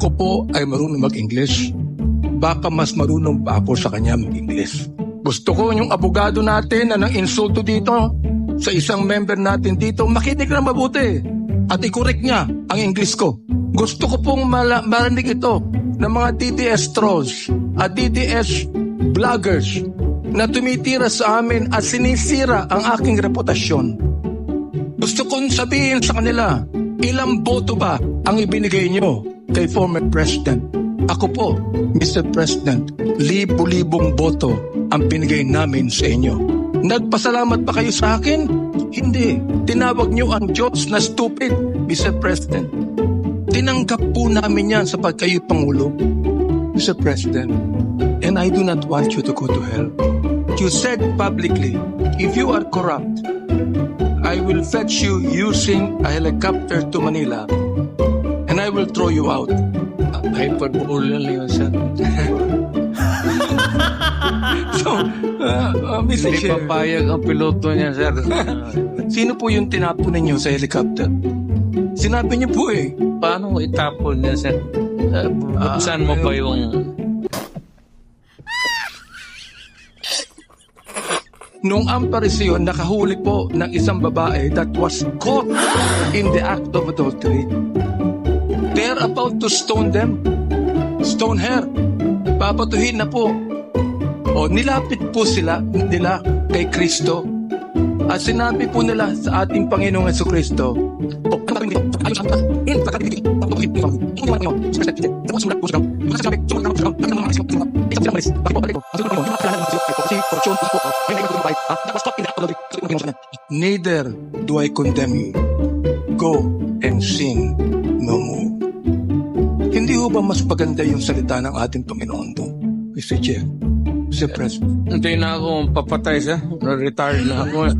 ko po ay marunong mag-English. Baka mas marunong pa ako sa kanya mag-English. Gusto ko yung abogado natin na nang insulto dito sa isang member natin dito, makinig na mabuti at i-correct niya ang English ko. Gusto ko pong mala- marinig ito ng mga DDS trolls at DDS vloggers na tumitira sa amin at sinisira ang aking reputasyon. Gusto kong sabihin sa kanila, ilang boto ba ang ibinigay nyo kay former president? Ako po, Mr. President, libo-libong boto ang binigay namin sa inyo. Nagpasalamat pa kayo sa akin? Hindi. Tinawag nyo ang Diyos na stupid, Mr. President. Tinanggap po namin yan sa pagkayo Pangulo, Mr. President. And I do not want you to go to hell. You said publicly, if you are corrupt, I will fetch you using a helicopter to Manila will throw you out. Hyperbole lang yun, sir. So, uh, uh, Mr. Hindi Chair, papayag ang piloto niya, sir. sino po yung tinapon ninyo sa helicopter? Sinabi niyo po eh. Paano mo itapon niya, sir? Uh, buksan mo pa yung... Nung ang parisyon, nakahuli po ng isang babae that was caught in the act of adultery. They're about to stone them. Stone her. Papatuhin na po. O nilapit po sila nila kay Kristo. At sinabi po nila sa ating Panginoong Yeso Kristo, Neither do I condemn you. Go and sin no more. Hindi ba mas maganda yung salita ng ating Panginoon to? Mr. Chair, Mr. President. Hindi na ako papatay, sir. Retired na ako.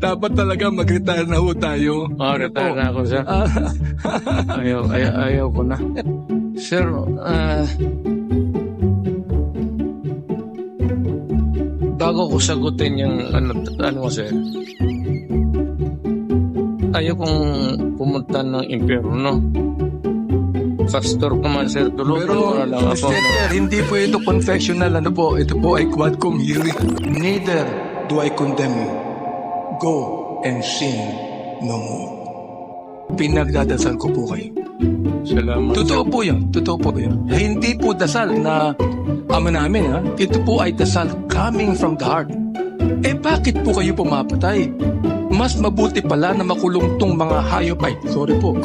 Dapat talaga mag-retire na ho tayo. Oh, retire na ako, sir. Ayaw, ayaw, ayaw ko na. Sir, ah... bago ko sagutin yung ano, ano sir, ayaw kong pumunta ng impyerno. Pastor ko man, sir, tulungan Pero, lang ako. Chair, hindi po ito confessional. Ano po? Ito po ay quadcom hearing. Neither do I condemn you. Go and sin no more. Pinagdadasal ko po kayo. Salamat. Totoo po yan. Totoo po yan. Hindi po dasal na ama namin ha. Ito po ay dasal coming from the heart. Eh bakit po kayo pumapatay? Mas mabuti pala na makulong tong mga hayop ay. Sorry po.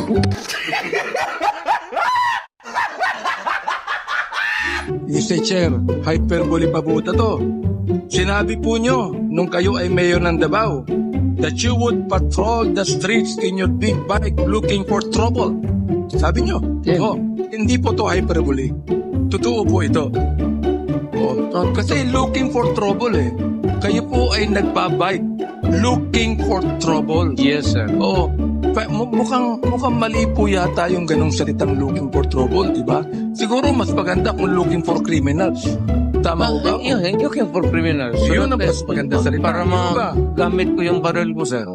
Mr. Chair, hyperbole pa po to. Sinabi po nyo nung kayo ay mayor ng Davao that you would patrol the streets in your big bike looking for trouble. Sabi nyo. Yeah. Oh, hindi po to hyperbole. Totoo po ito. Oh, kasi looking for trouble eh. Kayo po ay nagbabike looking for trouble. Yes, sir. Oo. Mukhang, mukhang mali po yata yung ganong salitang looking for trouble, di ba? Siguro mas maganda kung looking for criminals. Tama ko ba? Yun, looking for criminals. Yun ang mas maganda salita. Para magamit ko yung baril ko, sir.